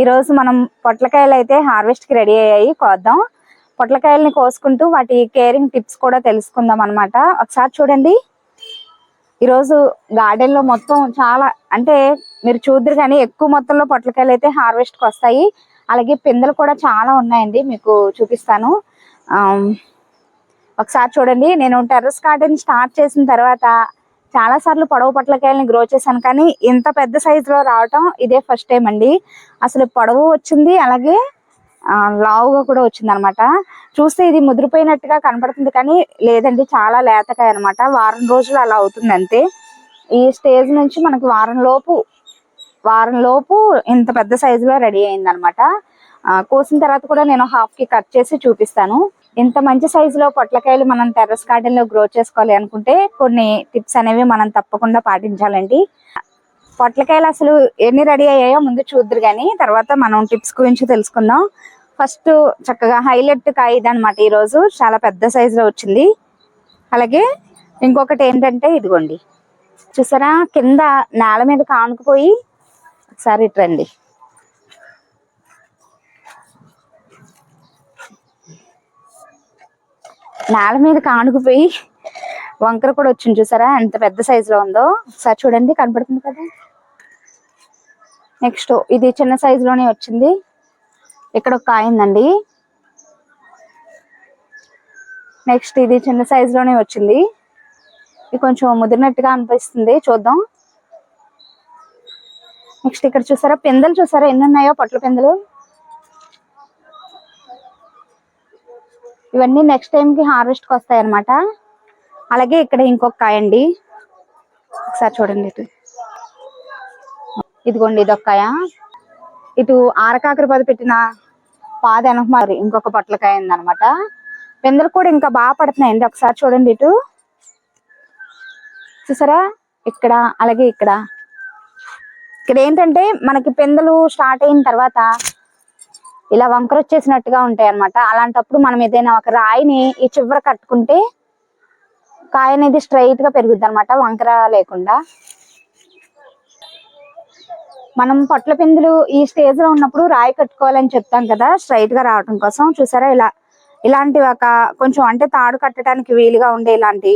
ఈరోజు మనం పొట్లకాయలు అయితే హార్వెస్ట్కి రెడీ అయ్యాయి కోద్దాం. పొట్లకాయల్ని కోసుకుంటూ వాటి కేరింగ్ టిప్స్ కూడా తెలుసుకుందాం అనమాట ఒకసారి చూడండి. ఈరోజు గార్డెన్లో మొత్తం చాలా అంటే మీరు చూద్దరు కానీ ఎక్కువ మొత్తంలో పొట్లకాయలు అయితే హార్వెస్ట్కి వస్తాయి. అలాగే పిందెలు కూడా చాలా ఉన్నాయండి మీకు చూపిస్తాను. ఒకసారి చూడండి. నేను టెర్రస్ గార్డెన్ స్టార్ట్ చేసిన తర్వాత చాలా సార్లు పొడవు పొట్లకాయలని గ్రో చేశాను కానీ ఇంత పెద్ద సైజులో రావటం ఇదే ఫస్ట్ టైం అండి. అసలు పొడవు వచ్చింది అలాగే లావుగా కూడా వచ్చింది అనమాట చూస్తే ఇది ముదిరిపోయినట్టుగా కనపడుతుంది కానీ లేదండి చాలా లేతకాయ అనమాట. వారం రోజులు అలా అవుతుంది అంతే. ఈ స్టేజ్ నుంచి మనకి వారం లోపు వారం లోపు ఇంత పెద్ద సైజులో రెడీ అయింది అనమాట కోసిన తర్వాత కూడా నేను హాఫ్కి కట్ చేసి చూపిస్తాను. ఇంత మంచి సైజులో లో పొట్లకాయలు మనం టెర్రస్ గార్డెన్లో గ్రో చేసుకోవాలి అనుకుంటే కొన్ని టిప్స్ అనేవి మనం తప్పకుండా పాటించాలండి. పొట్లకాయలు అసలు ఎన్ని రెడీ అయ్యాయో ముందు చూద్దరు కానీ తర్వాత మనం టిప్స్ గురించి తెలుసుకుందాం. ఫస్ట్ చక్కగా హైలైట్ కాయ ఇదనమాట ఈరోజు. చాలా పెద్ద సైజులో వచ్చింది. అలాగే ఇంకొకటి ఏంటంటే ఇదిగోండి. చూసారా? కింద నేల మీద కానుకుపోయి ఒకసారి ఇటు నేల మీద కానుకుపోయి వంకర కూడా వచ్చింది చూసారా? ఎంత పెద్ద సైజులో లో ఉందో. ఒకసారి చూడండి కనపడుతుంది కదా? నెక్స్ట్ ఇది చిన్న సైజులోనే లోనే వచ్చింది. ఇక్కడ ఒక కాయిందండి నెక్స్ట్ ఇది చిన్న సైజులోనే లోనే వచ్చింది. ఇది కొంచెం ముదిరినట్టుగా అనిపిస్తుంది. చూద్దాం. నెక్స్ట్ ఇక్కడ చూసారా? పిందెలు చూసారా? ఎన్ని ఉన్నాయో? పొట్ల పిందెలు. ఇవన్నీ నెక్స్ట్ టైం కి హార్వెస్ట్కి వస్తాయి అనమాట అలాగే ఇక్కడ ఇంకొక కాయ అండి. ఒకసారి చూడండి ఇటు. ఇదిగోండి ఇదొక కాయ. ఇటు ఆరకాకర పది పెట్టిన పాద వెనక ఇంకొక పొట్లకాయ ఉందనమాట పిందెలు కూడా ఇంకా బాగా పడుతున్నాయండి. ఒకసారి చూడండి ఇటు. చూసారా? ఇక్కడ అలాగే ఇక్కడ. ఇక్కడ ఏంటంటే మనకి పెందలు స్టార్ట్ అయిన తర్వాత ఇలా వంకర వచ్చేసినట్టుగా ఉంటాయి అన్నమాట అలాంటప్పుడు మనం ఏదైనా ఒక రాయిని ఈ చివర కట్టుకుంటే కాయ అనేది స్ట్రైట్గా పెరుగుద్ది అనమాట వంకర లేకుండా. మనం పొట్ల పిందులు ఈ స్టేజ్లో ఉన్నప్పుడు రాయి కట్టుకోవాలని చెప్తాం కదా స్ట్రైట్గా రావడం కోసం. చూసారా ఇలా ఇలాంటి ఒక కొంచెం అంటే తాడు కట్టడానికి వీలుగా ఉండే ఇలాంటి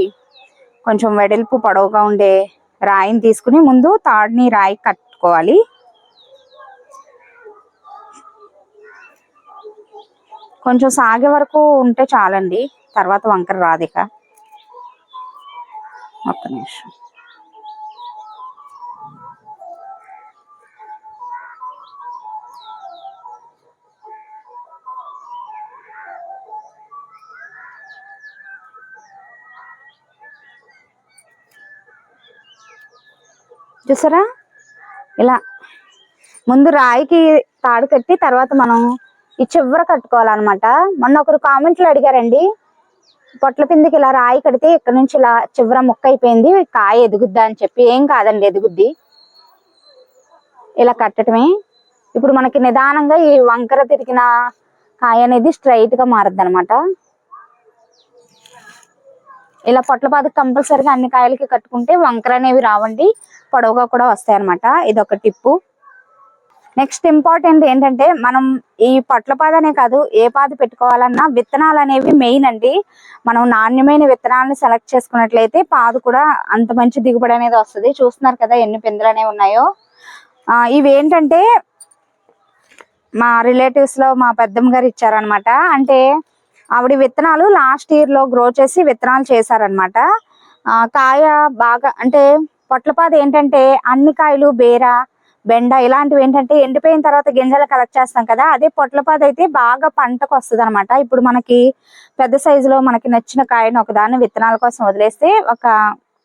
కొంచెం వెడల్పు పొడవుగా ఉండే రాయిని తీసుకుని ముందు తాడుని రాయి కట్టుకోవాలి. కొంచెం సాగే వరకు ఉంటే చాలండి. తర్వాత వంకర రాదు ఇక ఒక్క నిమిషం. చూసారా? ఇలా ముందు రాయికి తాడు కట్టి తర్వాత మనం ఈ చివర కట్టుకోవాలన్నమాట. మొన్న ఒకరు కామెంట్లు అడిగారండి పొట్ల పిందికి ఇలా రాయి కడితే ఇక్కడ నుంచి ఇలా చివర ముక్క అయిపోయింది కాయ ఎదుగుద్దా అని చెప్పి ఏం కాదండి ఎదుగుద్ది. ఇలా కట్టడమే. ఇప్పుడు మనకి నిదానంగా ఈ వంకర తిరిగిన కాయ అనేది స్ట్రైట్గా మారద్ది అనమాట ఇలా పొట్ల పాదకు కంపల్సరిగా అన్ని కాయలకి కట్టుకుంటే వంకర అనేవి రావండి పొడవుగా కూడా వస్తాయి అనమాట ఇది ఒక టిప్పు. నెక్స్ట్ ఇంపార్టెంట్ ఏంటంటే మనం ఈ పొట్ల పాదనే కాదు ఏ పాద పెట్టుకోవాలన్నా విత్తనాలు అనేవి మెయిన్ అండి. మనం నాణ్యమైన విత్తనాలను సెలెక్ట్ చేసుకున్నట్లయితే పాదు కూడా అంత మంచి దిగుబడి అనేది వస్తుంది. చూస్తున్నారు కదా ఎన్ని పిందులు అనేవి ఉన్నాయో. ఆ, ఇవి ఏంటంటే మా రిలేటివ్స్లో మా పెద్దమ్మ గారు ఇచ్చారనమాట అంటే ఆవిడ విత్తనాలు లాస్ట్ ఇయర్లో గ్రో చేసి విత్తనాలు చేశారనమాట కాయ బాగా అంటే పొట్లపాద ఏంటంటే అన్ని కాయలు బేర బెండ ఇలాంటివి ఏంటంటే ఎండిపోయిన తర్వాత గింజలు కలెక్ట్ చేస్తాం కదా అదే పొట్లపాదు అయితే బాగా పంటకు వస్తుంది అనమాట ఇప్పుడు మనకి పెద్ద సైజులో మనకి నచ్చిన కాయను ఒకదాన్ని విత్తనాల కోసం వదిలేస్తే ఒక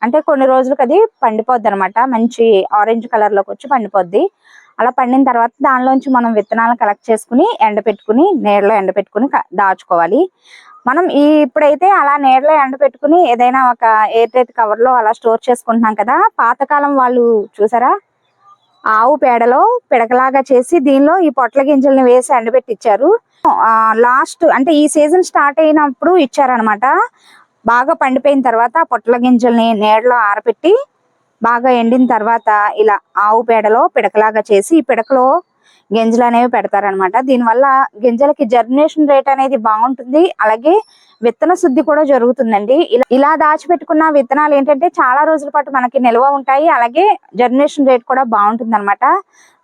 అంటే కొన్ని రోజులకు అది పండిపోద్ది అనమాట మంచి ఆరెంజ్ కలర్లోకి వచ్చి పండిపోద్ది. అలా పండిన తర్వాత దానిలోంచి మనం విత్తనాలు కలెక్ట్ చేసుకుని ఎండపెట్టుకుని నీడలో ఎండపెట్టుకుని దాచుకోవాలి. మనం ఈ ఇప్పుడైతే అలా నీడలో ఎండపెట్టుకుని ఏదైనా ఒక ఎయిర్ టైట్ కవర్లో అలా స్టోర్ చేసుకుంటున్నాం కదా పాతకాలం వాళ్ళు చూసారా? ఆవు పేడలో పిడకలాగా చేసి దీనిలో ఈ పొట్ల గింజల్ని వేసి ఎండబెట్టి ఇచ్చారు లాస్ట్ అంటే ఈ సీజన్ స్టార్ట్ అయినప్పుడు ఇచ్చారనమాట బాగా పండిపోయిన తర్వాత పొట్ల గింజల్ని నీడలో ఆరబెట్టి బాగా ఎండిన తర్వాత ఇలా ఆవు పేడలో పిడకలాగా చేసి ఈ పిడకలో గింజలు అనేవి పెడతారనమాట. దీనివల్ల గింజలకి జర్మినేషన్ రేట్ అనేది బాగుంటుంది. అలాగే విత్తన శుద్ధి కూడా జరుగుతుందండి. ఇలా ఇలా దాచిపెట్టుకున్న విత్తనాలు ఏంటంటే చాలా రోజుల పాటు మనకి నిల్వ ఉంటాయి. అలాగే జర్మినేషన్ రేట్ కూడా బాగుంటుంది అనమాట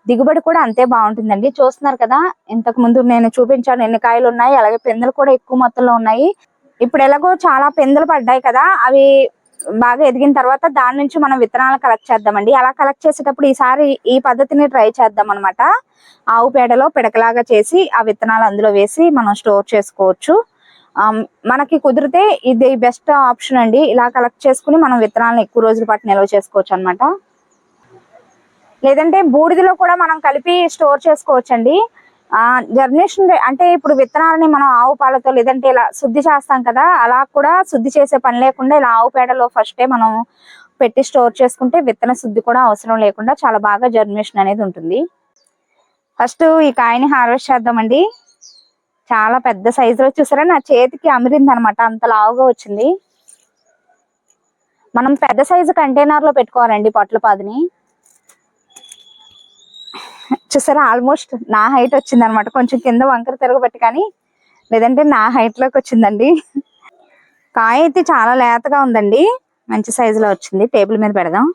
దిగుబడి కూడా అంతే బాగుంటుందండి. చూస్తున్నారు కదా ఇంతకు ముందు నేను చూపించాను ఎన్ని కాయలు ఉన్నాయి. అలాగే పెందలు కూడా ఎక్కువ మొత్తంలో ఉన్నాయి. ఇప్పుడు ఎలాగో చాలా పెందలు పడ్డాయి కదా అవి బాగా ఎదిగిన తర్వాత దాని నుంచి మనం విత్తనాలు కలెక్ట్ చేద్దామండి. అలా కలెక్ట్ చేసేటప్పుడు ఈసారి ఈ పద్ధతిని ట్రై చేద్దాం అనమాట ఆవు పేడలో పిడకలాగా చేసి ఆ విత్తనాలు అందులో వేసి మనం స్టోర్ చేసుకోవచ్చు. మనకి కుదిరితే ఇది బెస్ట్ ఆప్షన్ అండి. ఇలా కలెక్ట్ చేసుకుని మనం విత్తనాలను ఎక్కువ రోజుల పాటు నిల్వ చేసుకోవచ్చు అనమాట లేదంటే బూడిదలో కూడా మనం కలిపి స్టోర్ చేసుకోవచ్చు అండి జర్మినేషన్ అంటే ఇప్పుడు విత్తనాలని మనం ఆవు పాలతో లేదంటే ఇలా శుద్ధి చేస్తాం కదా అలా కూడా శుద్ధి చేసే పని లేకుండా ఇలా ఆవు పేడలో ఫస్టే మనం పెట్టి స్టోర్ చేసుకుంటే విత్తన శుద్ధి కూడా అవసరం లేకుండా చాలా బాగా జర్మినేషన్ అనేది ఉంటుంది. ఫస్ట్ ఈ కాయని హార్వెస్ట్ చేద్దామండి. చాలా పెద్ద సైజులో చూసారా? నా చేతికి అమిరింది అనమాట అంత లావుగా వచ్చింది. మనం పెద్ద సైజు కంటైనర్లో పొట్ల పాదిని. చూసారా? ఆల్మోస్ట్ నా హైట్ వచ్చింది అనమాట కొంచెం కింద వంకర తిరగబెట్టి కానీ లేదంటే నా హైట్లోకి వచ్చిందండి. కాయ అయితే చాలా లేతగా ఉందండి. మంచి సైజులో వచ్చింది. టేబుల్ మీద పెడదాం.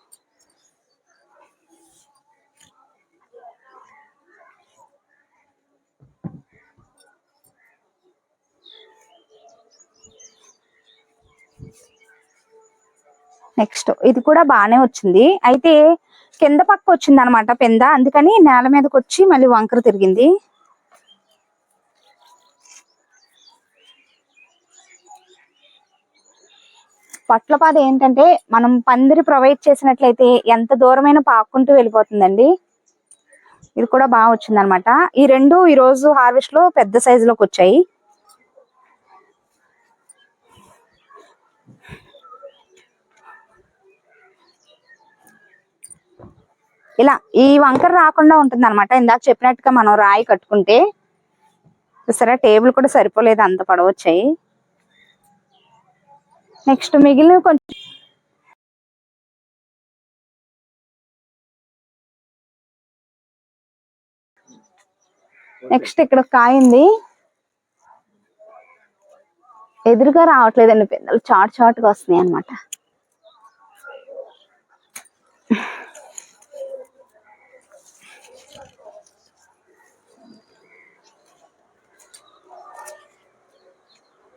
నెక్స్ట్ ఇది కూడా బాగానే వచ్చింది. అయితే కింద పక్క వచ్చింది అనమాట పెంద. అందుకని నేల మీదకి వచ్చి మళ్ళీ వంకర తిరిగింది. పట్ల పాద ఏంటంటే మనం పందిరి ప్రొవైడ్ చేసినట్లయితే ఎంత దూరమైన పాక్కుంటూ వెళ్ళిపోతుందండి. ఇది కూడా బాగా వచ్చిందనమాట. ఈ రెండు ఈరోజు హార్వెస్ట్లో హార్వెస్ట్లో పెద్ద సైజులోకి వచ్చాయి. ఇలా ఈ వంకర రాకుండా ఉంటుంది అనమాట ఇందాక చెప్పినట్టుగా మనం రాయి కట్టుకుంటే చూసారా టేబుల్ కూడా సరిపోలేదు అంత పడవచ్చాయి. నెక్స్ట్ మిగిలిన కొంచెం నెక్స్ట్ ఇక్కడ ఒక కాయ ఉంది. ఎదురుగా రావట్లేదండి పెద్దలు చాట్ చాటుగా వస్తున్నాయి అన్నమాట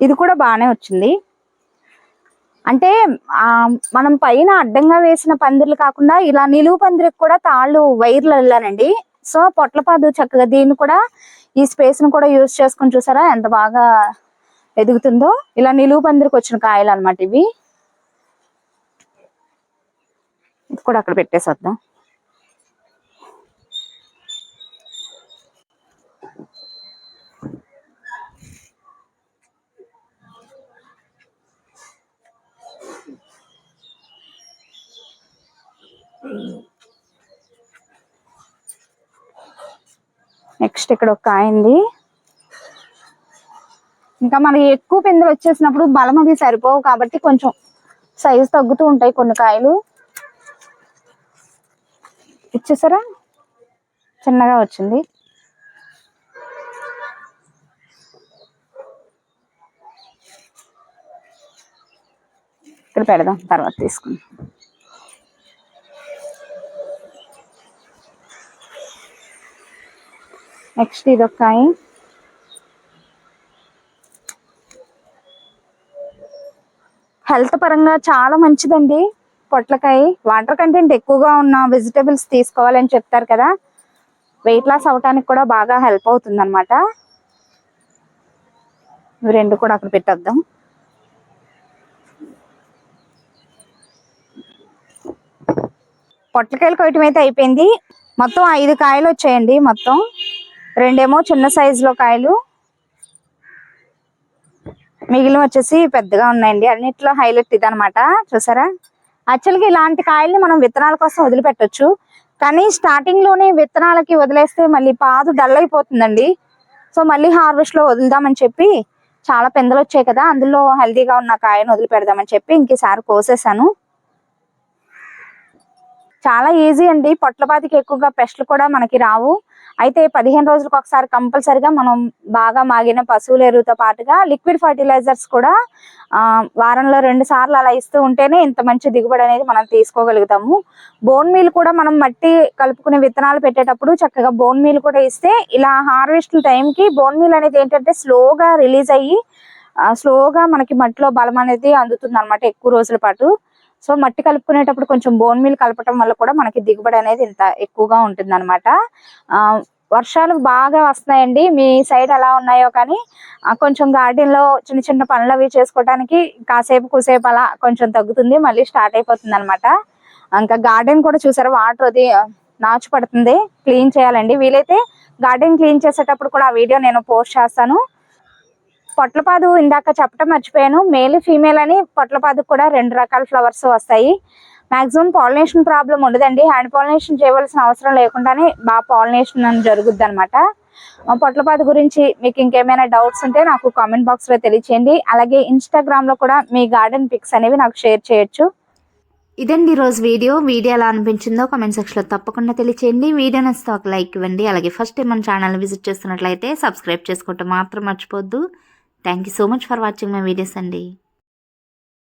ఇది కూడా బాగానే వచ్చింది. అంటే మనం పైన అడ్డంగా వేసిన పందిర్లు కాకుండా ఇలా నిలువు పందిరికి కూడా తాళ్ళు వైర్లు వెళ్ళానండి. సో పొట్లపాదు చక్కగా దీన్ని కూడా ఈ స్పేస్ను కూడా యూజ్ చేసుకొని చూసారా? ఎంత బాగా ఎదుగుతుందో. ఇలా నిలువు పందిరికి వచ్చిన కాయలు అన్నమాట ఇవి. ఇది కూడా అక్కడ పెట్టేసేద్దాం ఇక్కడ ఒక కాయ ఉంది ఇంకా మనకి ఎక్కువ పిందెలు వచ్చేసినప్పుడు బలం అది సరిపోవు కాబట్టి కొంచెం సైజు తగ్గుతూ ఉంటాయి కొన్ని కాయలు. ఇచ్చేసారా? చిన్నగా వచ్చింది. ఇక్కడ పెడదాం తర్వాత తీసుకుందాం. నెక్స్ట్ ఇది ఒక హెల్త్ పరంగా చాలా మంచిదండి పొట్లకాయ. వాటర్ కంటెంట్ ఎక్కువగా ఉన్న వెజిటబుల్స్ తీసుకోవాలని చెప్తారు కదా. వెయిట్ లాస్ అవడానికి కూడా బాగా హెల్ప్ అవుతుంది అనమాట రెండు కూడా అక్కడ పెట్టేద్దాం. పొట్లకాయలు కొయ్యటం అయితే అయిపోయింది. మొత్తం ఐదు కాయలు వచ్చాయండి మొత్తం. రెండేమో చిన్న సైజులో కాయలు. మిగిలిన వచ్చేసి పెద్దగా ఉన్నాయండి. అన్నిట్లో హైలైట్ ఇది అనమాట చూసారా? యాక్చువల్గా ఇలాంటి కాయల్ని మనం విత్తనాల కోసం వదిలిపెట్టొచ్చు. కానీ స్టార్టింగ్లోనే విత్తనాలకి వదిలేస్తే మళ్ళీ పాదు డల్ అయిపోతుందండి. సో మళ్ళీ హార్వెస్ట్లో వదులుదామని చెప్పి చాలా పెందలు వచ్చాయి కదా. అందులో హెల్దీగా ఉన్న కాయను వదిలిపెడదామని చెప్పి ఇంకేసారి కోసేసాను. చాలా ఈజీ అండి. పొట్లపాతికి ఎక్కువగా పెస్ట్లు కూడా మనకి రావు. అయితే పదిహేను రోజులకు ఒకసారి కంపల్సరిగా మనం బాగా మాగిన పశువుల ఎరువుతో పాటుగా లిక్విడ్ ఫర్టిలైజర్స్ కూడా వారంలో రెండు సార్లు అలా ఇస్తూ ఉంటేనే ఇంత మంచి దిగుబడి అనేది మనం తీసుకోగలుగుతాము. బోన్ మీల్ కూడా మనం మట్టి కలుపుకునే విత్తనాలు పెట్టేటప్పుడు చక్కగా బోన్ మీల్ కూడా ఇస్తే ఇలా హార్వెస్ట్ టైంకి బోన్ మీల్ అనేది ఏంటంటే స్లోగా రిలీజ్ అయ్యి స్లోగా మనకి మట్టిలో బలం అనేది అందుతుంది అనమాట ఎక్కువ రోజుల పాటు. సో మట్టి కలుపుకునేటప్పుడు కొంచెం బోన్ మీల్ కలపటం వల్ల కూడా మనకి దిగుబడి అనేది ఇంత ఎక్కువగా ఉంటుంది అనమాట వర్షాలు బాగా వస్తున్నాయండి. మీ సైడ్ ఎలా ఉన్నాయో కానీ కొంచెం గార్డెన్లో చిన్న చిన్న పనులు అవి చేసుకోవడానికి కాసేపు కూసేపు అలా కొంచెం తగ్గుతుంది. మళ్ళీ స్టార్ట్ అయిపోతుంది అనమాట ఇంకా గార్డెన్ కూడా చూసారు? వాటర్ అది నాచు పడుతుంది క్లీన్ చేయాలండి. వీలైతే గార్డెన్ క్లీన్ చేసేటప్పుడు కూడా ఆ వీడియో నేను పోస్ట్ చేస్తాను. పొట్లపాదు ఇందాక చెప్పటం మర్చిపోయాను. మేల్ ఫీమేల్ అని పొట్లపాదు కూడా రెండు రకాల ఫ్లవర్స్ వస్తాయి. మాక్సిమం పాలినేషన్ ప్రాబ్లం ఉండదండి. హ్యాండ్ పాలినేషన్ చేయవలసిన అవసరం లేకుండానే బాగా పాలినేషన్ అని జరుగుద్ది అనమాట పొట్లపాదు గురించి మీకు ఇంకేమైనా డౌట్స్ ఉంటే నాకు కామెంట్ బాక్స్లో తెలియచేయండి. అలాగే ఇన్స్టాగ్రామ్లో కూడా మీ గార్డెన్ పిక్స్ అనేవి నాకు షేర్ చేయొచ్చు. ఇదండి ఈరోజు వీడియో. వీడియో ఎలా అనిపించిందో కామెంట్ సెక్షన్లో తప్పకుండా తెలియచేయండి. వీడియో నచ్చితే ఒక లైక్ ఇవ్వండి. అలాగే ఫస్ట్ టైం మన ఛానల్ విజిట్ చేస్తున్నట్లయితే సబ్స్క్రైబ్ చేసుకోవటం మాత్రం మర్చిపోద్దు. Thank you so much for watching my videos అండి